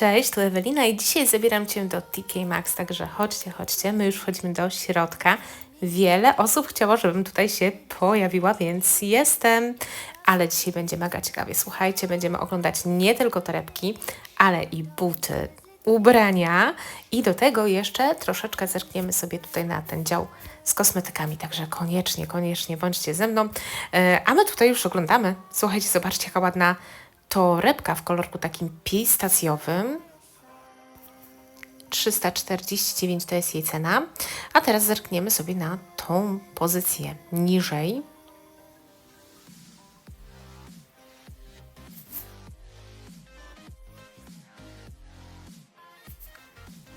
Cześć, tu Ewelina i dzisiaj zabieram Cię do TK Maxx, także chodźcie, chodźcie, my już wchodzimy do środka. Wiele osób chciało, żebym tutaj się pojawiła, więc jestem. Ale dzisiaj będzie mega ciekawie. Słuchajcie, będziemy oglądać nie tylko torebki, ale i buty, ubrania i do tego jeszcze troszeczkę zerkniemy sobie tutaj na ten dział z kosmetykami, także koniecznie, koniecznie bądźcie ze mną. E, A my tutaj już oglądamy. Słuchajcie, zobaczcie jaka ładna torebka w kolorku takim pistacjowym. 349 to jest jej cena. A teraz zerkniemy sobie na tą pozycję niżej.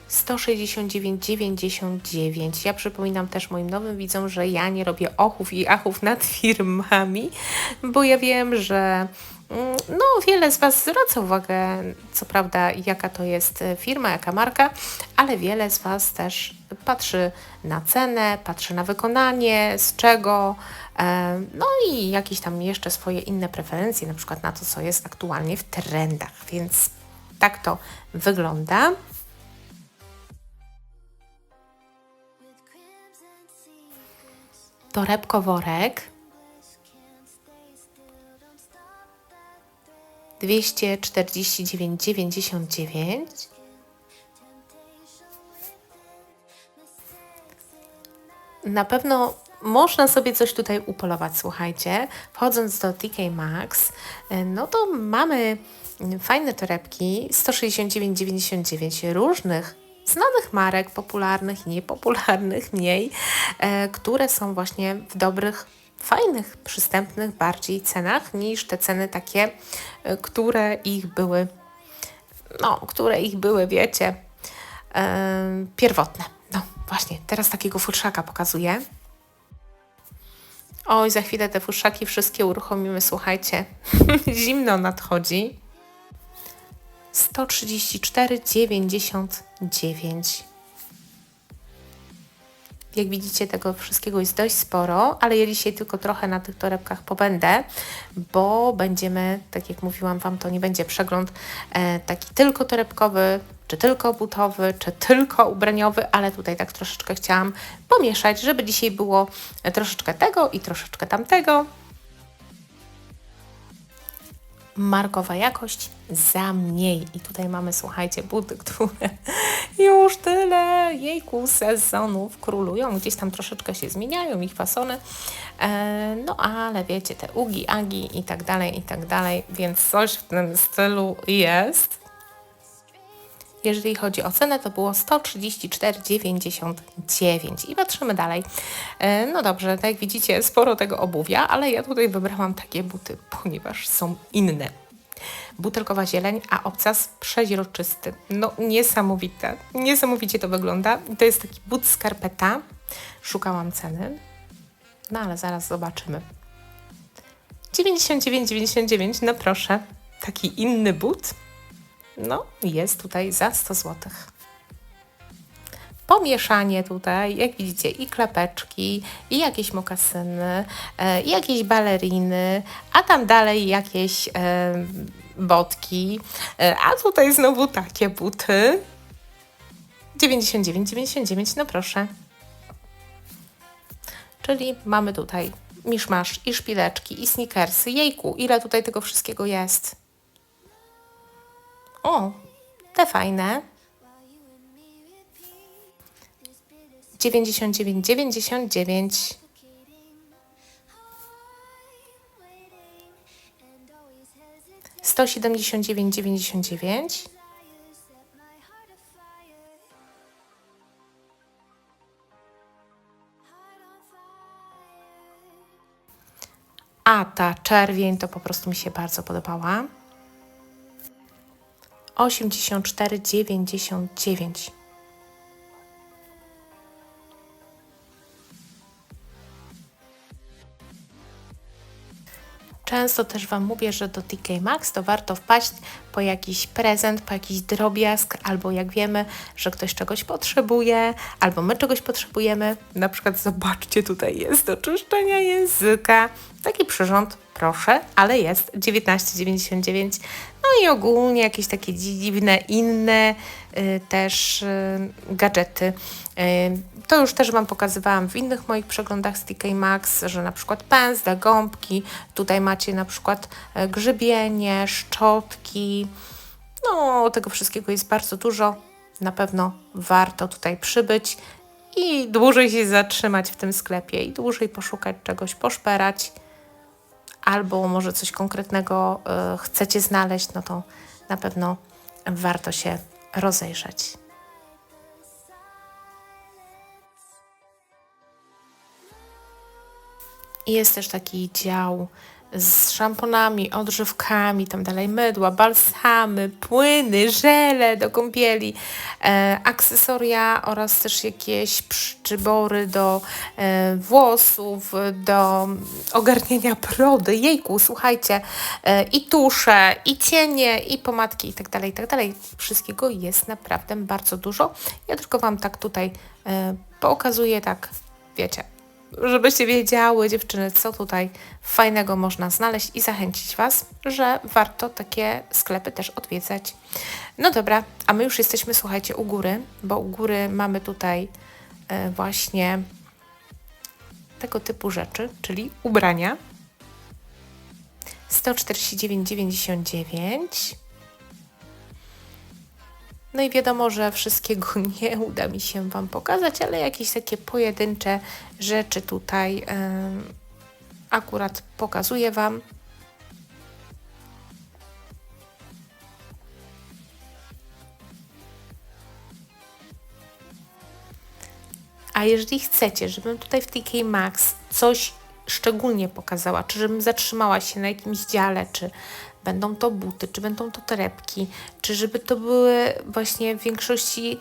Sto sześćdziesiąt dziewięć, dziewięćdziesiąt dziewięć. Ja przypominam też moim nowym widzom, że ja nie robię ochów i achów nad firmami, bo ja wiem, że no, wiele z Was zwraca uwagę, co prawda, jaka to jest e, firma, jaka marka, ale wiele z Was też patrzy na cenę, patrzy na wykonanie, z czego, e, no i jakieś tam jeszcze swoje inne preferencje, na przykład na to, co jest aktualnie w trendach, więc tak to wygląda. Torebko worek. 249,99. Na pewno można sobie coś tutaj upolować, słuchajcie. Wchodząc do TK Maxx, e, no to mamy fajne torebki 169,99 różnych znanych marek, popularnych niepopularnych mniej, e, które są właśnie w dobrych fajnych, przystępnych bardziej cenach niż te ceny takie, e, które ich były, no, które ich były, wiecie, e, pierwotne. No właśnie, teraz takiego futrzaka pokazuję. Oj, za chwilę te futrzaki wszystkie uruchomimy, słuchajcie. Zimno nadchodzi. 134,99. Jak widzicie, tego wszystkiego jest dość sporo, ale ja dzisiaj tylko trochę na tych torebkach pobędę, bo będziemy, tak jak mówiłam Wam, to nie będzie przegląd e, taki tylko torebkowy, czy tylko butowy, czy tylko ubraniowy, ale tutaj tak troszeczkę chciałam pomieszać, żeby dzisiaj było troszeczkę tego i troszeczkę tamtego markowa jakość za mniej. I tutaj mamy, słuchajcie, buty, które już tyle jejku sezonów królują. Gdzieś tam troszeczkę się zmieniają ich fasony. E, no ale wiecie, te ugi, agi i tak dalej, i tak dalej, więc coś w tym stylu jest. Jeżeli chodzi o cenę, to było 134,99. I patrzymy dalej. E, No dobrze, tak jak widzicie, sporo tego obuwia, ale ja tutaj wybrałam takie buty, ponieważ są inne. Butelkowa zieleń, a obcas przeźroczysty. No niesamowite. Niesamowicie to wygląda. To jest taki but skarpeta. Szukałam ceny. No ale zaraz zobaczymy. 99,99, no proszę. Taki inny but. No, jest tutaj za 100 zł. Pomieszanie tutaj, jak widzicie, i klapeczki, i jakieś mokasyny, e, i jakieś baleriny, a tam dalej jakieś e, botki, e, a tutaj znowu takie buty. 99,99, no proszę. Czyli mamy tutaj miszmasz i szpileczki, i sneakersy. Jejku, ile tutaj tego wszystkiego jest? O, te fajne. 99, 99. Sto siedemdziesiąt dziewięć, dziewięćdziesiąt dziewięć. A ta czerwień to po prostu mi się bardzo podobała. 84,99. Często też Wam mówię, że do TK Maxx to warto wpaść po jakiś prezent, po jakiś drobiazg, albo jak wiemy, że ktoś czegoś potrzebuje, albo my czegoś potrzebujemy. Na przykład zobaczcie, tutaj jest do czyszczenia języka. Taki przyrząd proszę, ale jest 19,99. No i ogólnie jakieś takie dziwne, inne y, też y, gadżety. Y, to już też Wam pokazywałam w innych moich przeglądach z TK Maxx, że na przykład pędzle, gąbki, tutaj macie na przykład y, grzybienie, szczotki. No, tego wszystkiego jest bardzo dużo. Na pewno warto tutaj przybyć i dłużej się zatrzymać w tym sklepie i dłużej poszukać czegoś, poszperać albo może coś konkretnego y, chcecie znaleźć, no to na pewno warto się rozejrzeć. Jest też taki dział z szamponami, odżywkami, tam dalej mydła, balsamy, płyny, żele do kąpieli, e, akcesoria oraz też jakieś przybory do e, włosów, do ogarnienia brody. Jejku, słuchajcie, e, i tusze, i cienie, i pomadki i tak dalej, i tak dalej. Wszystkiego jest naprawdę bardzo dużo. Ja tylko Wam tak tutaj e, pokazuję, tak wiecie, żebyście wiedziały, dziewczyny, co tutaj fajnego można znaleźć i zachęcić Was, że warto takie sklepy też odwiedzać. No dobra, a my już jesteśmy, słuchajcie, u góry, bo u góry mamy tutaj e, właśnie tego typu rzeczy, czyli ubrania. 149,99 no i wiadomo, że wszystkiego nie uda mi się Wam pokazać, ale jakieś takie pojedyncze rzeczy tutaj yy, akurat pokazuję Wam. A jeżeli chcecie, żebym tutaj w TK Maxx coś szczególnie pokazała, czy żebym zatrzymała się na jakimś dziale, czy będą to buty, czy będą to torebki, czy żeby to były właśnie w większości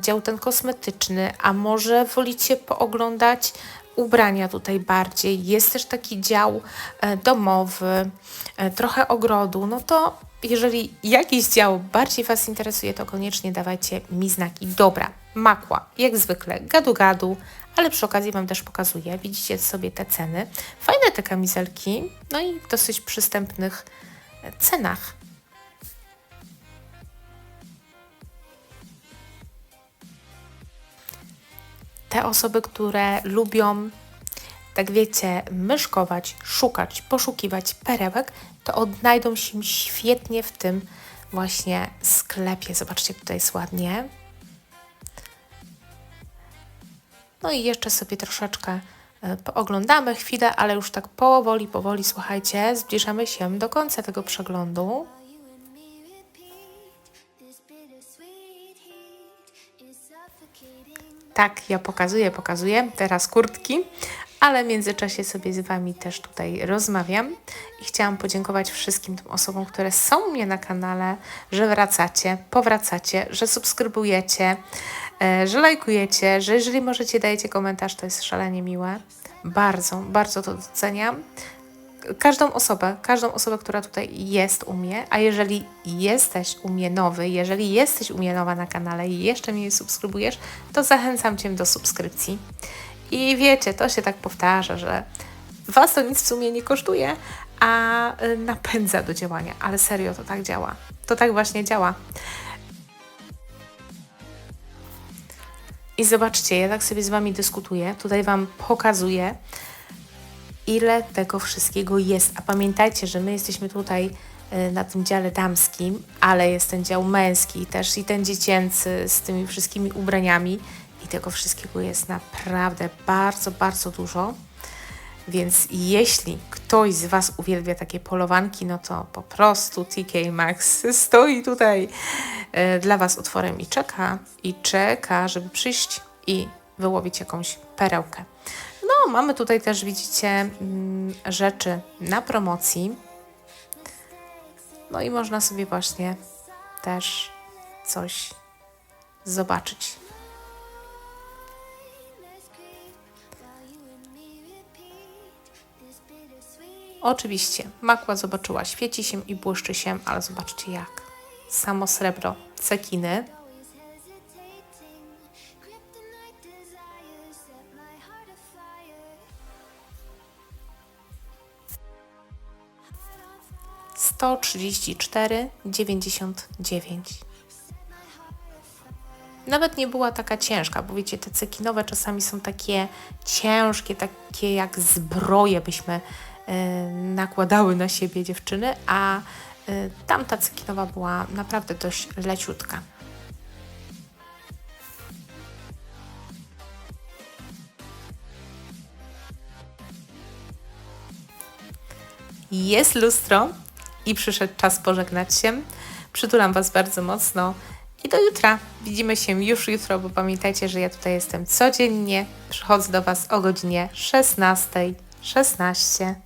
dział ten kosmetyczny, a może wolicie pooglądać ubrania tutaj bardziej. Jest też taki dział e, domowy, e, trochę ogrodu, no to jeżeli jakiś dział bardziej Was interesuje, to koniecznie dawajcie mi znaki. Dobra, makła, jak zwykle, gadu-gadu, ale przy okazji Wam też pokazuję. Widzicie sobie te ceny. Fajne te kamizelki, no i dosyć przystępnych cenach. Te osoby, które lubią, tak wiecie, myszkować, szukać, poszukiwać perełek, to odnajdą się świetnie w tym właśnie sklepie. Zobaczcie, tutaj jest ładnie. No i jeszcze sobie troszeczkę E, pooglądamy chwilę, ale już tak powoli, powoli, słuchajcie, zbliżamy się do końca tego przeglądu. Tak, ja pokazuję, pokazuję teraz kurtki, ale w międzyczasie sobie z Wami też tutaj rozmawiam i chciałam podziękować wszystkim tym osobom, które są u mnie na kanale, że wracacie, powracacie, że subskrybujecie, że lajkujecie, że jeżeli możecie dajecie komentarz, to jest szalenie miłe. Bardzo, bardzo to doceniam. Każdą osobę, każdą osobę, która tutaj jest u mnie, a jeżeli jesteś u mnie nowy, jeżeli jesteś u mnie nowa na kanale i jeszcze mnie nie subskrybujesz, to zachęcam Cię do subskrypcji. I wiecie, to się tak powtarza, że Was to nic w sumie nie kosztuje, a y, napędza do działania. Ale serio, to tak działa. To tak właśnie działa. I zobaczcie, ja tak sobie z Wami dyskutuję, tutaj Wam pokazuję, ile tego wszystkiego jest. A pamiętajcie, że my jesteśmy tutaj e, na tym dziale damskim, ale jest ten dział męski też i ten dziecięcy z tymi wszystkimi ubraniami i tego wszystkiego jest naprawdę bardzo, bardzo dużo. Więc jeśli ktoś z Was uwielbia takie polowanki, no to po prostu TK Maxx stoi tutaj e, dla Was otworem i czeka, i czeka, żeby przyjść i wyłowić jakąś perełkę. No, mamy tutaj też, widzicie, mm, rzeczy na promocji. No i można sobie właśnie też coś zobaczyć. Oczywiście, makła zobaczyła, świeci się i błyszczy się, ale zobaczcie jak. Samo srebro, cekiny. 134,99. Nawet nie była taka ciężka, bo wiecie, te cekinowe czasami są takie ciężkie, takie jak zbroje byśmy nakładały na siebie dziewczyny, a y, tamta cekinowa była naprawdę dość leciutka. Jest lustro i przyszedł czas pożegnać się. Przytulam Was bardzo mocno i do jutra. Widzimy się już jutro, bo pamiętajcie, że ja tutaj jestem codziennie. Przychodzę do Was o godzinie 16.16. 16.